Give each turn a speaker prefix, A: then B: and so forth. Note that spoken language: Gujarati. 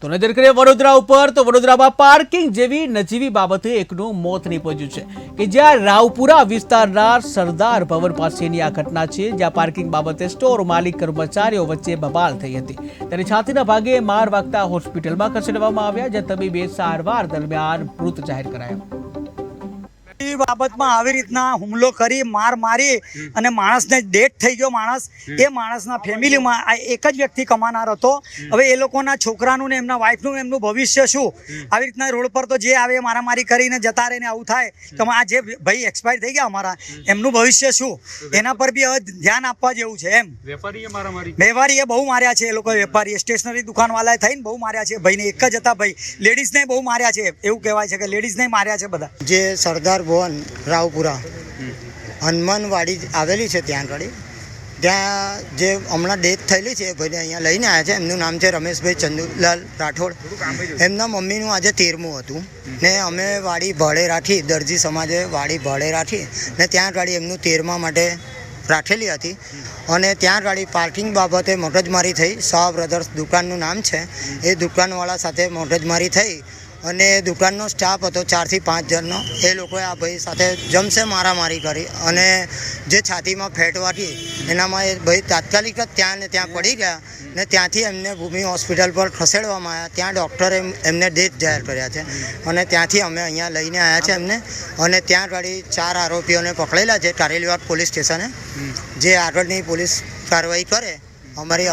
A: તો નજર કરીએ વડોદરા ઉપર, તો વડોદરામાં પાર્કિંગ જેવી નજીવી બાબતે એકનું મોત નીપજ્યું છે કે જ્યાં રાવપુરા વિસ્તારના સરદાર ભવન પાસેની આ ઘટના છે, જ્યાં પાર્કિંગ બાબતે સ્ટોર માલિક કર્મચારીઓ વચ્ચે બબાલ થઈ હતી. ત્યારે છાતીના ભાગે માર વાગતા હોસ્પિટલમાં ખસેડવામાં આવ્યા, જ્યાં તબીબે સારવાર દરમિયાન મૃત જાહેર કરાયા.
B: એ બાબતમાં આવી રીતના હુમલો કરી માર મારી અને માણસને ડેથ થઈ ગયો માણસ. એ માણસના ફેમિલીમાં આ એક જ વ્યક્તિ કમાનાર હતો. હવે એ લોકોના છોકરાનું ને એમના વાઈફનું એમનું ભવિષ્ય શું? આવી રીતના રોડ પર તો જે આવે એ મારામારી કરીને જતા રહીને આવું થાય તો આ જે ભાઈ એક્સપાયર થઈ ગયા અમારા એમનું ભવિષ્ય શું? એના પર બી હવે ધ્યાન આપવા જેવું છે એમ.
C: વેપારીએ મારામારી
B: વેપારીએ બહુ માર્યા છે એ લોકો વેપારી સ્ટેશનરી દુકાનવાળાએ થઈને બહુ માર્યા છે. ભાઈને એક જ હતા ભાઈ. લેડીઝને બહુ માર્યા છે. એવું કહેવાય છે કે લેડીઝને માર્યા છે બધા.
D: જે સરદાર ભવન રાવપુરા. હનુમાનવાડી આવેલી છે ત્યાં આગળ. ત્યાં જે હમણાં ડેથ થયેલી છે એ ભાઈને અહીંયા લઈને આવ્યા છે. એમનું નામ છે રમેશભાઈ ચંદુલાલ રાઠોડ. એમના મમ્મીનું આજે તેરમું હતું. ને અમે વાડી ભાડે રાખી, દરજી સમાજે વાડી ભાડે રાખી ને ત્યાં આગળ એમનું તેરમા માટે રાખેલી હતી. અને ત્યાં ગાડી પાર્કિંગ બાબતે મગજમારી થઈ. શાહ બ્રધર્સ દુકાનનું નામ છે. એ દુકાનવાળા સાથે મગજમારી થઈ. અને દુકાનનો સ્ટાફ હતો ચારથી પાંચ જણનો. એ લોકોએ આ ભાઈ સાથે જમશે મારામારી કરી અને જે છાતીમાં ફેટ વાટી એનામાં એ ભાઈ તાત્કાલિક જ ત્યાં ને ત્યાં પડી ગયા ને ત્યાંથી એમને ભૂમિ હોસ્પિટલ પર ખસેડવામાં આવ્યા. ત્યાં ડૉક્ટરે એમ- એમને ડેથ જાહેર કર્યા છે અને ત્યાંથી અમે અહીંયા લઈને આવ્યા છે એમને અને ત્યાં ગાડી ચાર આરોપીઓને પકડેલા છે. કારેલીવાડ પોલીસ સ્ટેશને. જે આગળની પોલીસ કાર્યવાહી કરે અમારી